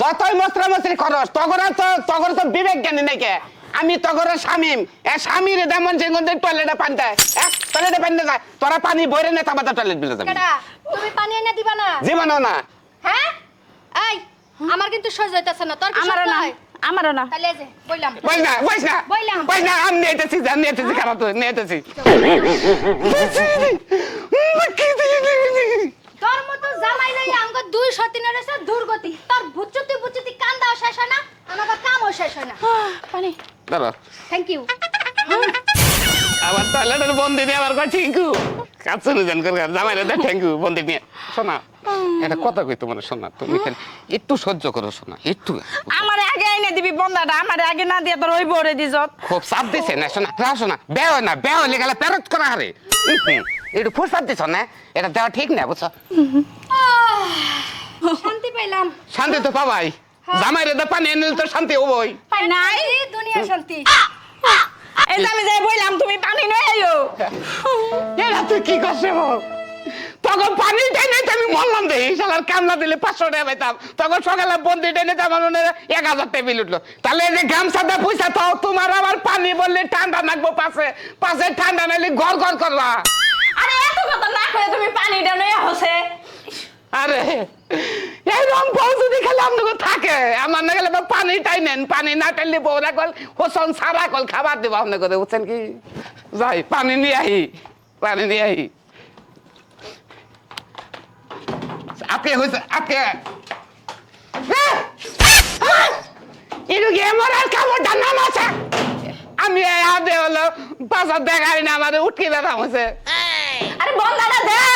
যতই মস্ত্রা মস্ত্রি করস তগর তো তগর তো বিবেক জ্ঞানী নাকি আমি তগর স্বামীম এ স্বামীর দেমন যে গন্ধে টয়লেটে পানি দেয়। টয়লেটে পানি দেয়। তোরা পানি বইরে নে তারপর টয়লেট বিলে যাবি। তুমি পানি এনে দিবা না? জীবনও না। হ্যাঁ? এই আমার কিন্তু সহ্য হইতাছে না। তোর কি আমারও সহ্য না? আমারও না। তাহলে যে বললাম বইস না বইস না। বইস না আমি নিয়েতেছি আমি নিয়েতেছি খারাপ তো তোর শেষ হয় না। পানি। ধরো থ্যাংক ইউ আবার টয়লেটের বন্দি দিয়ে আবার কয় থ্যাংক ইউ কাছে নিজান করে জামাই রে থ্যাংক ইউ বন্দি নিয়ে শোনা এটা কথা কই তোমার শোনা তুমি খালি একটু সহ্য করো শোনা একটু। আমার আগে এনে দিবি বন্ধাটা আমার আগে না দিয়ে তোর ওই বরে দিছত খুব চাপ দিছে না শোনা রাও শোনা বেও না বেও হলে গেলে পেরত করা হারে। একটু ফুল চাপ দিছ না? এটা দেওয়া ঠিক না বুঝছ? শান্তি পাইলাম। শান্তি তো পাবাই। জামাই রে দে পানি এনে তো শান্তি হবই। পাই নাই। দুনিয়া শান্তি। এই যে আমি যাই বললাম তুমি পানি নয় আইও। এটা তুই কি করছে বল? তখন পানি টেনে আমি মরলাম দে শালার কামলা দিলে পাঁচশো টাকা পাইতাম। তখন সকালে বন্দি টেনে তো আমার মনে হয় এক হাজার টাকা বিল উঠল। তাহলে এই যে গামছাটা পয়সা তো তোমার আবার পানি বললে ঠান্ডা নাকবো পাশে। পাশে ঠান্ডা নাইলে ঘর ঘর করবা। আরে এত কথা না করে তুমি পানিটা নয় হসে। আরে বউ আপনাকে থাকে। আমার না গেলে পানি টাই নেন, পানি না টাইলে বউরা কল হোসন সারা কল খাবার দেবো আপনাকে বুঝছেন কি? যাই, পানি নিয়ে আহি, পানি নিয়ে আহি। আপনি হয়েছে আপনি আমি হলো পাশা দেখাই না আমাদের উঠকে ব্যথা হয়েছে আরে বন্ধাটা দাও আগে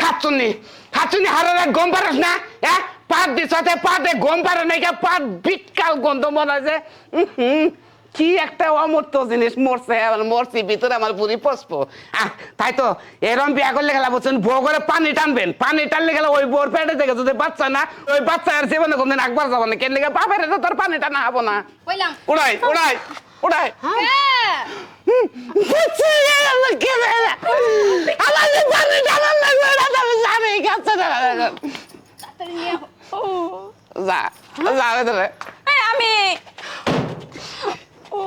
খাচ্ছুনি খাচ্ছুনি হারারে গম পারস না হ্যাঁ পাত দিছতে পাতে গম পারে নাই কে পাত বিটকাল গন্ধ মনে যে উহুম, কি একটা অমূর্ত জিনিস মরছে আমার মরছি ভিতরে আমার তাই তো এরম বিয়া করলে গেলা বলছেন বউ করে পানি টানবেন পানি টানলে গেলে ওই বউর পেটে থেকে যদি বাচ্চা না ওই বাচ্চা আর জীবনে কোনদিন একবার যাব না কেন লেগে বাপের তোর পানি টানা হব না উড়াই উড়াই উড়াই হ্যাঁ বুঝছি, আমার কে জানে? আমার যে পানি টানার লাগবে না, তো আমি জানি, কাছে না। তাড়াতাড়ি নিয়ে আহ। ও যা, যা ভেতরে। আমি। ও।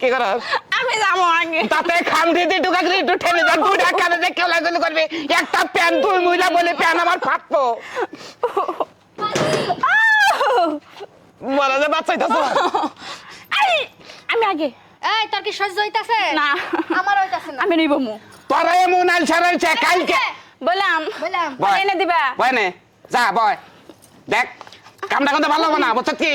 কি করস? আমি যাব আগে। তাতে খাম টুকা করে একটু ঠেলে কানে যে করবে। একটা প্যান তুই মহিলা বলে প্যান আমার ফাটবো। বলে যে বাচ্চাই তো আমি আগে। এই তোর কি সহ্য হইতাছে? না। আমার হইতাছে না। আমি নিব মু। তোরা এমন আল ছাড়াইছে কালকে বললাম বয়। এনে দিবা। বয় নে। যা বয়। দেখ কামটা কিন্তু ভালো হবে না বুঝছ কি?